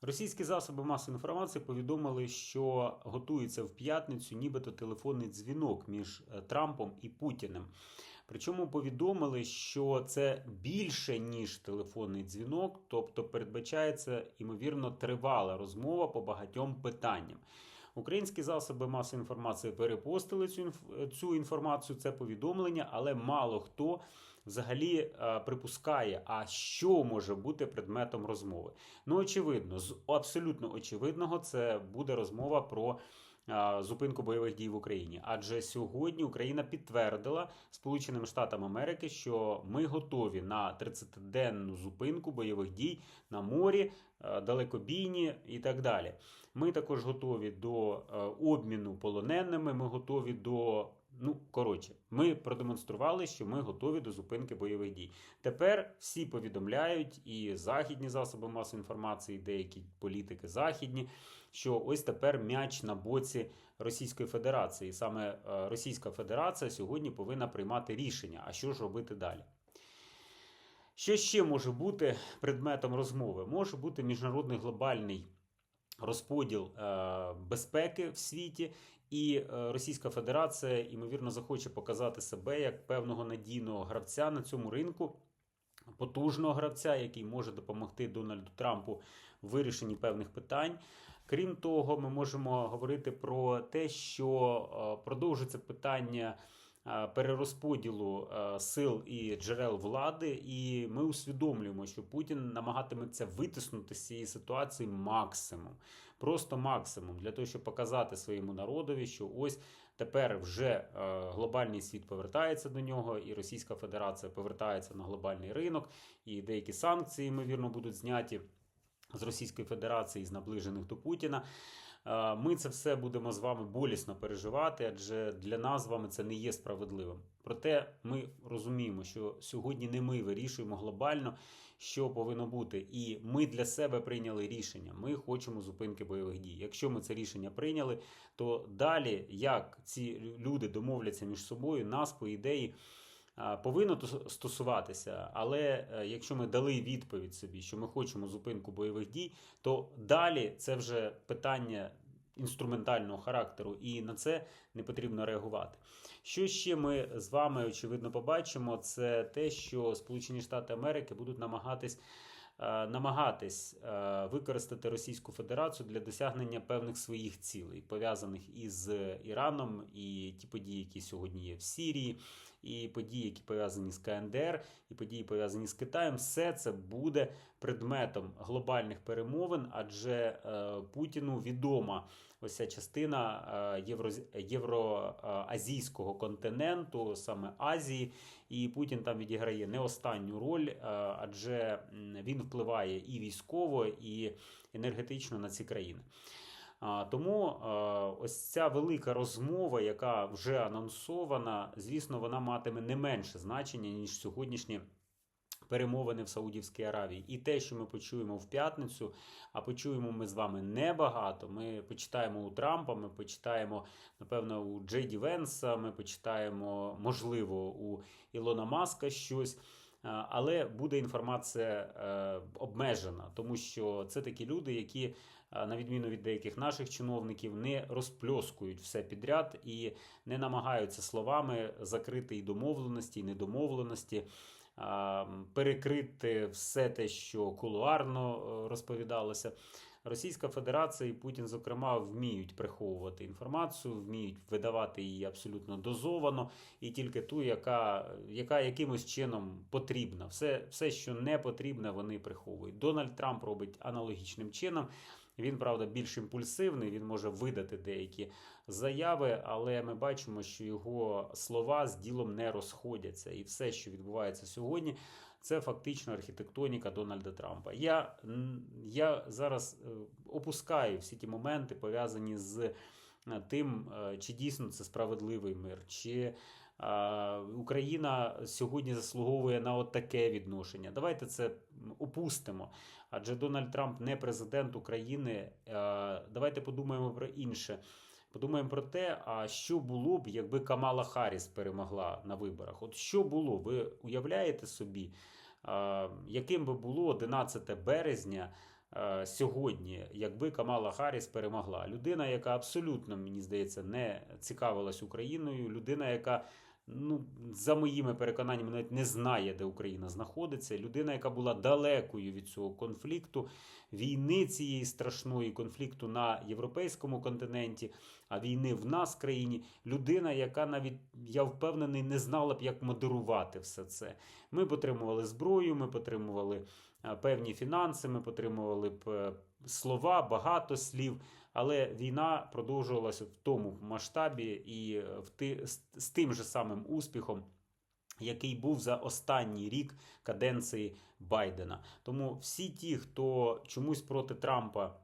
Російські засоби масової інформації повідомили, що готується в п'ятницю нібито телефонний дзвінок між е, Трампом і Путіним. Причому повідомили, що це більше ніж телефонний дзвінок, тобто передбачається ймовірно тривала розмова по багатьом питанням. Українські засоби масової інформації перепостили цю інф- цю інформацію, це повідомлення, але мало хто взагалі е, припускає, а що може бути предметом розмови. Ну, очевидно, з абсолютно очевидного, це буде розмова про зупинку бойових дій в Україні. Адже сьогодні Україна підтвердила Сполученим Штатам Америки, що ми готові на 30-денну зупинку бойових дій на морі, е, далекобійні і так далі. Ми також готові до е, обміну полоненими. Ми готові до. Ну, коротше, ми продемонстрували, що ми готові до зупинки бойових дій. Тепер всі повідомляють, і західні засоби масової інформації, і деякі політики західні, що ось тепер м'яч на боці Російської Федерації. Саме е, Російська Федерація сьогодні повинна приймати рішення, а що ж робити далі. Що ще може бути предметом розмови? Може бути міжнародний глобальний розподіл е, безпеки в світі, і е, Російська Федерація, ймовірно, захоче показати себе як певного надійного гравця на цьому ринку. Потужного гравця, який може допомогти Дональду Трампу в вирішенні певних питань. Крім того, ми можемо говорити про те, що продовжиться продовжується питання е, перерозподілу е, сил і джерел влади, і ми усвідомлюємо, що Путін намагатиметься витиснути з цієї ситуації максимум, просто максимум, для того, щоб показати своєму народові, що ось тепер вже е, глобальний світ повертається до нього, і Російська Федерація повертається на глобальний ринок, і деякі санкції, ймовірно, будуть зняті з Російської Федерації з наближених до Путіна. Е, Ми це все будемо з вами болісно переживати, адже для нас з вами це не є справедливим. Проте ми розуміємо, що сьогодні не ми вирішуємо глобально, що повинно бути. І ми для себе прийняли рішення. Ми хочемо зупинки бойових дій. Якщо ми це рішення прийняли, то далі як ці люди домовляться між собою, нас по ідеї. Повинно стосуватися, але е, якщо ми дали відповідь собі, що ми хочемо зупинку бойових дій, то далі це вже питання інструментального характеру, і на це не потрібно реагувати. Що ще ми з вами очевидно побачимо, це те, що Сполучені Штати Америки будуть намагатись. е, Намагатись е, використати Російську Федерацію для досягнення певних своїх цілей, пов'язаних із Іраном, і ті події, які сьогодні є в Сірії, і події, які пов'язані з КНДР, і події пов'язані з Китаєм, все це буде предметом глобальних перемовин, адже е, Путіну відома ось ця частина е, євро, євроазійського континенту, саме Азії, і Путін там відіграє не останню роль, е, адже він впливає і військово, і енергетично на ці країни. Тому ось ця велика розмова, яка вже анонсована, звісно, вона матиме не менше значення, ніж сьогоднішні перемовини в Саудівській Аравії. І те, що ми почуємо в п'ятницю, а почуємо ми з вами небагато. Ми почитаємо у Трампа, ми почитаємо, напевно, у Джейді Венса, ми почитаємо, можливо, у Ілона Маска щось. Але буде інформація е, обмежена, тому що це такі люди, які, на відміну від деяких наших чиновників, не розпльоскують все підряд і не намагаються словами закрити і домовленості, і недомовленості, перекрити все те, що кулуарно е, розповідалося. Російська Федерація і Путін, зокрема, вміють приховувати інформацію, вміють видавати її абсолютно дозовано, і тільки ту, яка, яка якимось чином потрібна. Все, все, що не потрібне, вони приховують. Дональд Трамп робить аналогічним чином. Він, правда, більш імпульсивний, він може видати деякі заяви, але ми бачимо, що його слова з ділом не розходяться. І все, що відбувається сьогодні, це фактично архітектоніка Дональда Трампа. Я, я зараз е, опускаю всі ті моменти, пов'язані з е, тим, е, чи дійсно це справедливий мир, чи Україна сьогодні заслуговує на от таке відношення. Давайте це опустимо. Адже Дональд Трамп не президент України. Давайте подумаємо про інше. Подумаємо про те, а що було б, якби Камала Харріс перемогла на виборах. От що було? Ви уявляєте собі, яким би було 11 березня сьогодні, якби Камала Харріс перемогла. Людина, яка абсолютно, мені здається, не цікавилась Україною, людина, яка. Ну, за моїми переконаннями, навіть не знає, де Україна знаходиться. Людина, яка була далекою від цього конфлікту, війни цієї страшної конфлікту на європейському континенті, а війни в нас країні. Людина, яка навіть я впевнений, не знала б, як модерувати все це. Ми б отримували зброю, ми б отримували е, певні фінанси, ми б отримували б е, слова, багато слів. Але війна продовжувалася в тому масштабі і е, в ти, з тим же самим успіхом, який був за останній рік каденції Байдена. Тому всі ті, хто чомусь проти Трампа,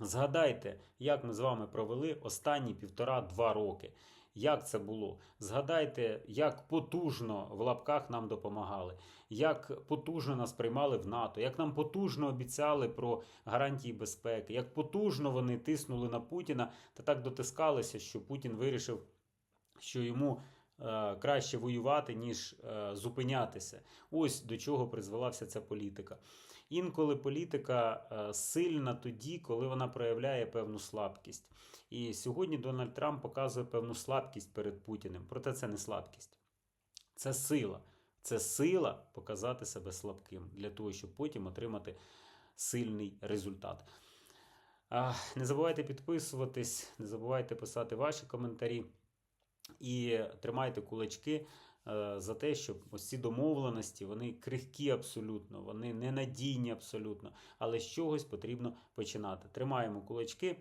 згадайте, як ми з вами провели останні півтора-два роки. Як це було? Згадайте, як потужно в лапках нам допомагали, як потужно нас приймали в НАТО, як нам потужно обіцяли про гарантії безпеки, як потужно вони тиснули на Путіна та так дотискалися, що Путін вирішив, що йому е, краще воювати, ніж е, зупинятися. Ось до чого призвела вся ця політика. Інколи політика е, сильна тоді, коли вона проявляє певну слабкість. І сьогодні Дональд Трамп показує певну слабкість перед Путіним. Проте це не слабкість, це сила. Це сила показати себе слабким для того, щоб потім отримати сильний результат. Не забувайте підписуватись, не забувайте писати ваші коментарі і тримайте кулачки за те, щоб ось ці домовленості вони крихкі абсолютно, вони ненадійні абсолютно, але з чогось потрібно починати. Тримаємо кулачки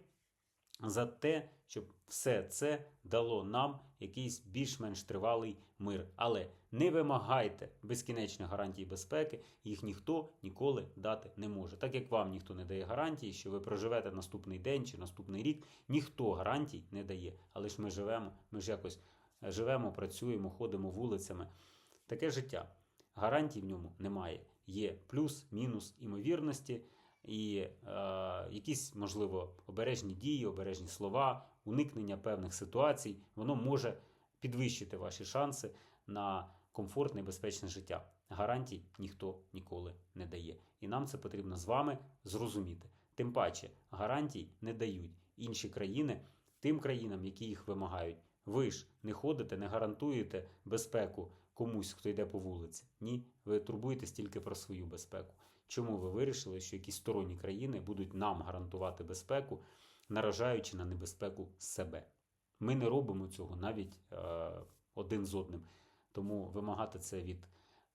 за те, щоб все це дало нам якийсь більш-менш тривалий мир. Але не вимагайте безкінечних гарантій безпеки, їх ніхто ніколи дати не може. Так як вам ніхто не дає гарантії, що ви проживете наступний день чи наступний рік, ніхто гарантій не дає. Але ж ми живемо, ми ж якось живемо, працюємо, ходимо вулицями. Таке життя. Гарантій в ньому немає. Є плюс, мінус імовірності і е, якісь, можливо, обережні дії, обережні слова, уникнення певних ситуацій, воно може підвищити ваші шанси на комфортне і безпечне життя. Гарантій ніхто ніколи не дає. І нам це потрібно з вами зрозуміти. Тим паче, гарантій не дають інші країни тим країнам, які їх вимагають. Ви ж не ходите, не гарантуєте безпеку комусь, хто йде по вулиці. Ні, ви турбуєтесь тільки про свою безпеку. Чому ви вирішили, що якісь сторонні країни будуть нам гарантувати безпеку, наражаючи на небезпеку себе? Ми не робимо цього навіть е, один з одним. Тому вимагати це від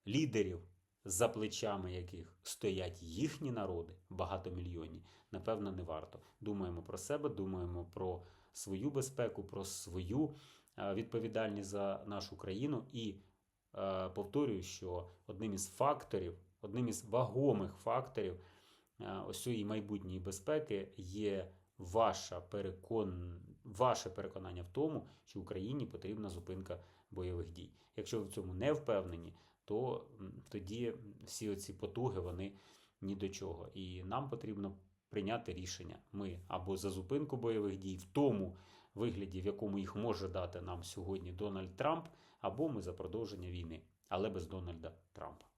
лідерів, за плечами яких стоять їхні народи, багатомільйонні, напевно, не варто. Думаємо про себе, думаємо про свою безпеку, про свою е, відповідальність за нашу країну. І е, повторюю, що одним із факторів, одним із вагомих факторів е, ось цієї майбутньої безпеки є ваша перекон... ваше переконання в тому, що Україні потрібна зупинка бойових дій. Якщо ви в цьому не впевнені, то тоді всі оці потуги вони ні до чого. І нам потрібно прийняти рішення. Ми або за зупинку бойових дій в тому вигляді, в якому їх може дати нам сьогодні Дональд Трамп, або ми за продовження війни, але без Дональда Трампа.